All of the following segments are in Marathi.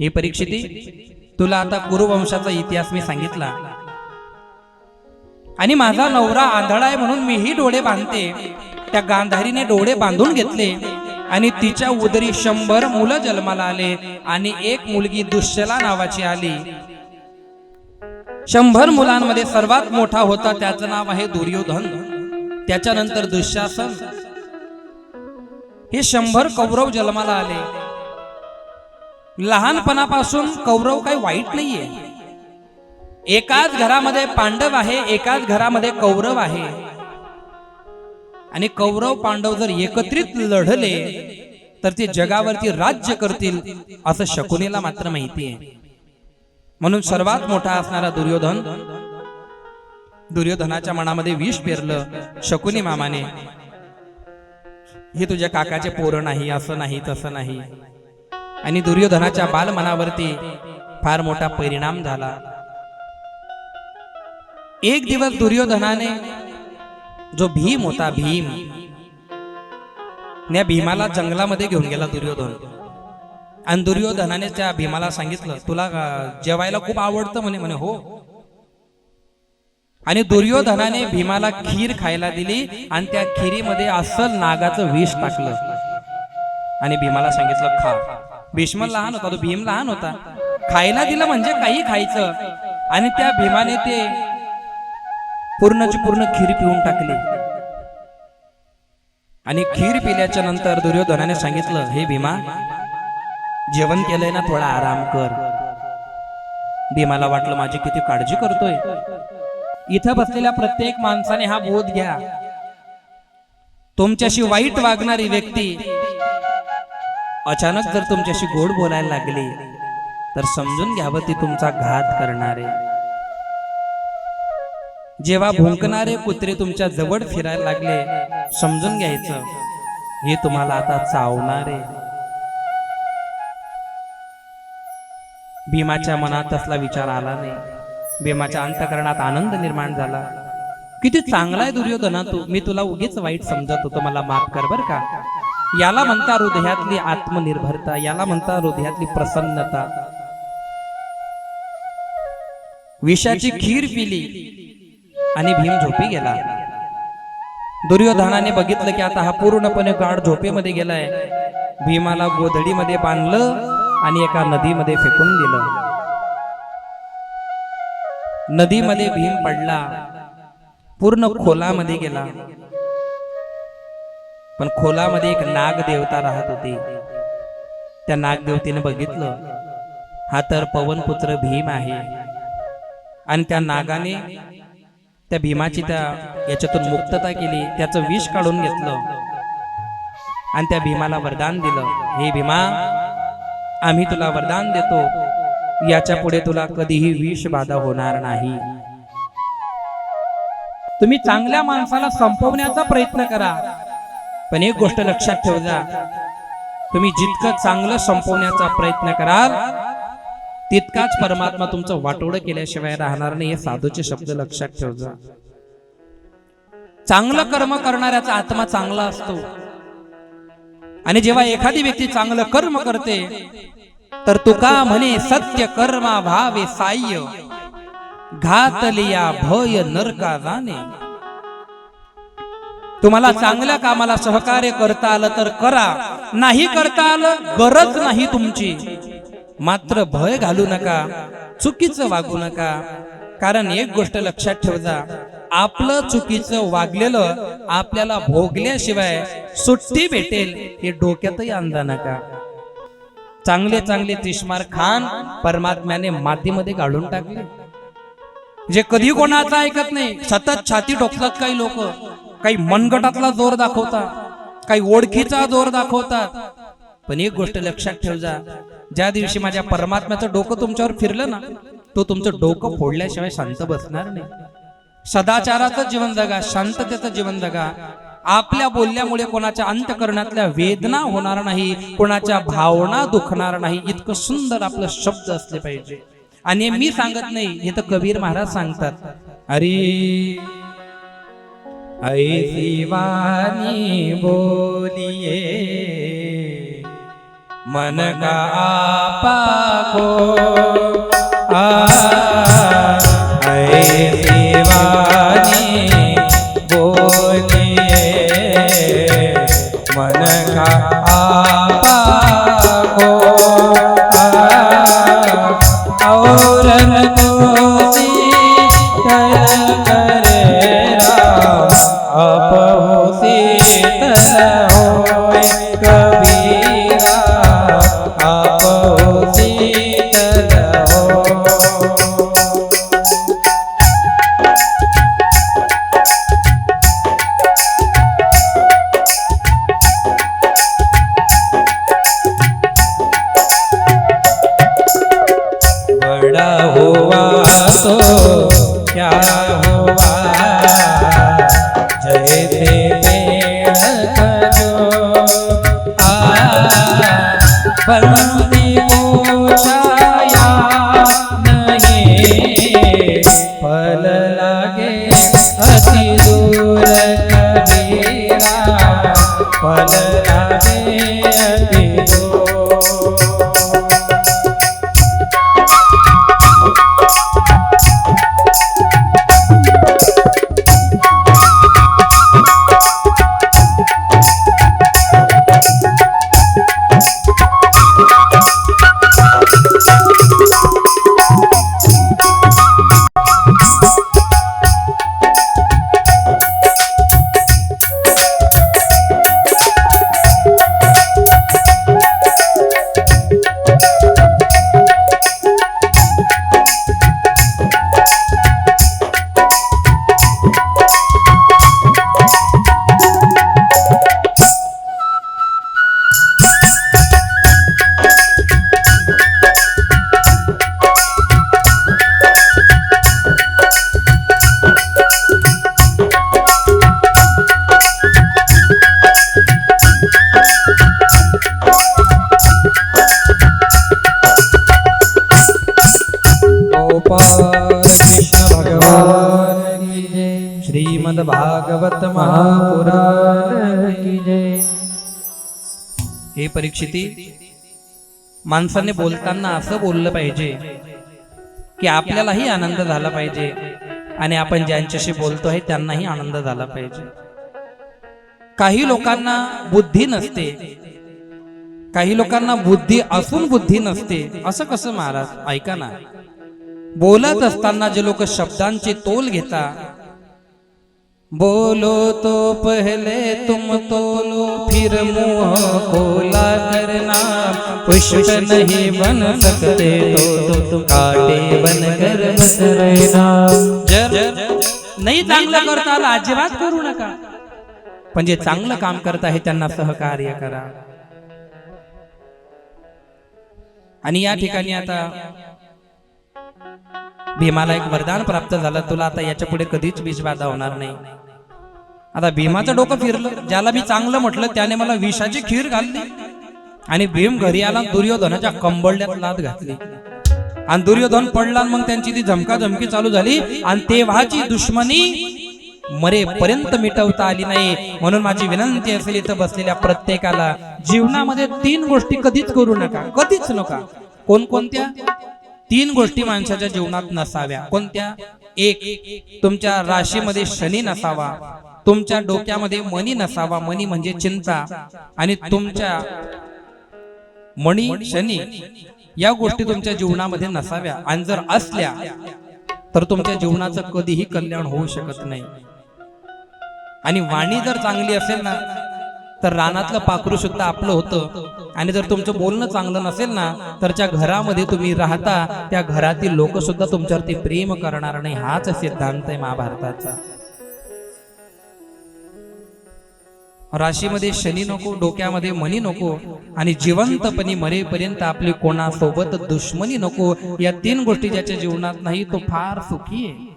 हे परीक्षिती तुला आता कुरुवंशाचा इतिहास मी सांगितला. आणि माझा नवरा आंधळा आहे म्हणून मीही डोळे बांधते. त्या गांधारीने डोळे बांधून घेतले आणि तिच्या उदरी शंभर मुलं जन्माला आले आणि एक मुलगी दुश्चला नावाची आली. शंभर मुलांमध्ये सर्वात मोठा होता त्याचं नाव आहे दुर्योधन. त्याच्यानंतर दुःशासन. हे शंभर कौरव जन्माला आले. लहानपणापासून कौरव काही वाईट नाहीये. एकाच घरामध्ये पांडव आहे एकाच घरामध्ये कौरव आहे. आणि कौरव पांडव जर एकत्रित लढले तर ते जगावरती राज्य करतील असं शकुनीला मात्र माहिती आहे. म्हणून सर्वात मोठा असणारा दुर्योधन दुर्योधनाच्या मनामध्ये विष पेरलं शकुनी मामाने. हे तुझ्या काकाचे पोरं नाही असं नाही तसं नाही. आणि दुर्योधनाच्या बालमनावरती फार मोठा परिणाम झाला. एक दिवस दुर्योधनाने जो भीम होता भीम या भीमाला जंगलामध्ये घेऊन गेला दुर्योधन. आणि दुर्योधनाने त्या भीमाला सांगितलं तुला जेवायला खूप आवडतं म्हणे म्हणे हो. आणि दुर्योधनाने भीमाला खीर खायला दिली आणि त्या खिरीमध्ये असल नागाचं विष टाकलं. आणि भीमाला सांगितलं खा. भीष्म लहान होता तो भीम लहान होता. खायला दिलं म्हणजे काही खायचं. आणि त्या भीमाने ते पूर्णची पूर्ण खीर पिऊन टाकली. आणि खीर पिल्याच्या नंतर दुर्योधनाने सांगितलं हे भीमा जेवण केलंय ना थोडा आराम कर. भीमाला वाटलं माझी किती काळजी करतोय. इथं बसलेल्या प्रत्येक माणसाने हा बोध घ्या. तुमच्याशी वाईट वागणारी व्यक्ती अचानक जर तुमच्याशी गोड बोलायला लागली तर समजून घ्यावं ती तुमचा घात करणारे. जेव्हा भुंकणारे कुत्रे तुमच्या जवळ फिरायला लागले समजून घ्यायचं हे तुम्हाला आता चावणारे. भीमाच्या मनात तसला विचार आला नाही. भीमाच्या अंतकरणात आनंद निर्माण झाला. किती चांगला आहे दुर्योधना तू. मी तुला उगीच वाईट समजत होतो. मला माफ कर बर का? याला म्हणता हृदयातली आत्मनिर्भरता याला म्हणता हृदयातली प्रसन्नता. विषाची खीर पिली आणि भीम झोपी गेला. दुर्योधनाने बघितलं की आता हा पूर्णपणे गाढ झोपेमध्ये गेलाय. भीमाला गोधडीमध्ये बांधलं आणि एका नदीमध्ये फेकून दिलं. नदीमध्ये भीम पडला. पूर्ण खोलामध्ये गेला. पण खोलामध्ये एक नाग देवता राहत होती. त्या नागदेवतेने बघितलं हा तर पवनपुत्र भीम आहे. आणि त्या नागाने त्या भीमाची त्या याच्यातून मुक्तता केली त्याचं विष काढून घेतलं. आणि त्या भीमाला वरदान दिलं हे भीमा आम्ही तुला वरदान देतो. याच्यापुढे तुला कधीही विष बाधा होणार नाही. तुम्ही चांगल्या माणसाला संपवण्याचा प्रयत्न करा. पण एक गोष्ट लक्षात ठेव जा तुम्ही जितकं चांगलं संपवण्याचा प्रयत्न कराल तितकाच परमात्मा तुमचं वाटोडं केल्याशिवाय राहणार नाही हे साधूचे शब्द लक्षात ठेव जा चांगलं कर्म करणाऱ्याचा आत्मा चांगला असतो. आणि जेव्हा एखादी व्यक्ती चांगलं कर्म करते तर तुका म्हणे सत्य कर्मा भावे साह्य घातलिया भय नरका जाणे. तुम्हाला चांगल्या कामाला सहकार्य करता आलं तर करा. नाही करता आलं गरज नाही तुमची. मात्र भय घालू नका चुकीचं वागू नका. कारण एक गोष्ट लक्षात ठेव. जा आपलं चुकीचं वागलेलं आपल्याला भोगल्याशिवाय सुट्टी भेटेल हे डोक्यातही आणजा नका. चांगले चांगले तिश्मार खान परमात्म्याने मातीमध्ये गाळून टाकले. जे कधी कोणाचं ऐकत नाही सतत छाती ठोकतात काही लोक. काही मनगटातला जोर दाखवतात काही ओळखीचा जोर दाखवतात. पण एक गोष्ट लक्षात ठेव जा ज्या दिवशी माझ्या परमात्म्याचं डोकं तुमच्यावर फिरलं ना तो तुमचं डोकं फोडल्याशिवाय शांत बसणार नाही. सदाचाराचं जीवन जगा शांततेचं जीवन जगा. आपल्या बोलल्यामुळे कोणाच्या अंतकरणातल्या वेदना होणार नाही कोणाच्या भावना दुखणार नाही. इतकं सुंदर आपलं शब्द असले पाहिजे. आणि मी सांगत नाही हे तर कबीर महाराज सांगतात. अरे ऐसी वाणी बोलिये मन का आपा बहु भगवान गोपाल कृष्ण भगवान की जय श्रीमद भागवत महापुराण की जय हे परीक्षिती माणसाने बोलताना असं बोललं पाहिजे की आपल्यालाही आनंद झाला पाहिजे आणि आपण ज्यांच्याशी बोलतो आहे त्यांनाही आनंद झाला पाहिजे. काही लोकांना बुद्धी नसते. काही लोकांना बुद्धी असून बुद्धी नसते. असं कसं महाराज? ऐका ना. बोलत असताना जे लोक शब्दांचे तोल घेता बोलो तो पहले तुम तोलो फिर मुह खोला करना। पुष्प नहीं बन सकते तो तुम काटे बन कर बस रहना। जर नाही चांगलं करता आला अजिबात करू नका। पण जे चांगलं काम करत आहे त्यांना सहकार्य करा. आणि या ठिकाणी आता भीमाला एक वरदान प्राप्त झालं. तुला आता याच्यापुढे कधीच विषबाधा होणार नाही. आता भीमाचं डोकं फिरलं. ज्याला मी चांगलं म्हटलं त्याने मला विषाची खीर घालली. आणि भीम घरी आला दुर्योधनाच्या कंबळल्यात लाद घातली. आणि दुर्योधन पडला आणि मग त्यांची ती झमका झमकी चालू झाली. आणि तेव्हाची दुश्मनी मरेपर्यंत मिटवता आली नाही. म्हणून माझी विनंती असेल इथं बसलेल्या प्रत्येकाला जीवनामध्ये तीन गोष्टी कधीच करू नका. कधीच नका. कोणकोणत्या? तीन गोष्टी माणसाच्या जीवनात नसाव्या. कोणत्या? एक तुमच्या राशीमध्ये शनी नसावा. तुमच्या डोक्यामध्ये मनी नसावा. मनी म्हणजे चिंता. आणि तुमच्या मणी शनी या गोष्टी तुमच्या जीवनामध्ये नसाव्या. आणि जर असल्या तर तुमच्या जीवनाचं कधीही कल्याण होऊ शकत नाही. आणि वाणी जर चांगली असेल ना तर रानातलं पाखरू सुद्धा आपलं होतं. आणि जर तुमचं बोलणं चांगलं नसेल ना तर ज्या घरामध्ये तुम्ही राहता त्या घरातील लोक सुद्धा तुमच्यावरती प्रेम करणार नाही. हाच सिद्धांत आहे महाभारताचा. राशीमध्ये शनी नको डोक्यामध्ये मनी नको आणि जिवंतपणी मरेपर्यंत आपली कोणासोबत दुश्मनी नको या तीन गोष्टी ज्याच्या जीवनात नाही तो फार सुखी आहे.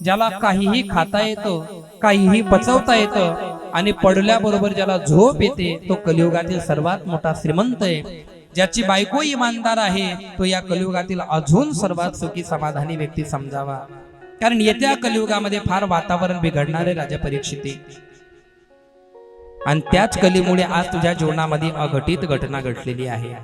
ज्याला काहीही खाता येतं काहीही पचवता येतं आणि पडल्याबरोबर ज्याला झोप येते तो कलियुगातील सर्वात मोठा श्रीमंत आहे. ज्याची बायको इमानदार आहे तो या कलियुगातील अजून सर्वात सुखी समाधानी व्यक्ती समजावा. कारण येत्या कलियुगामध्ये फार वातावरण बिघडणारे राजा परीक्षिती आणि त्याच कलीमुळे आज तुझ्या जीवनामध्ये अघटित घटना घडलेली आहे.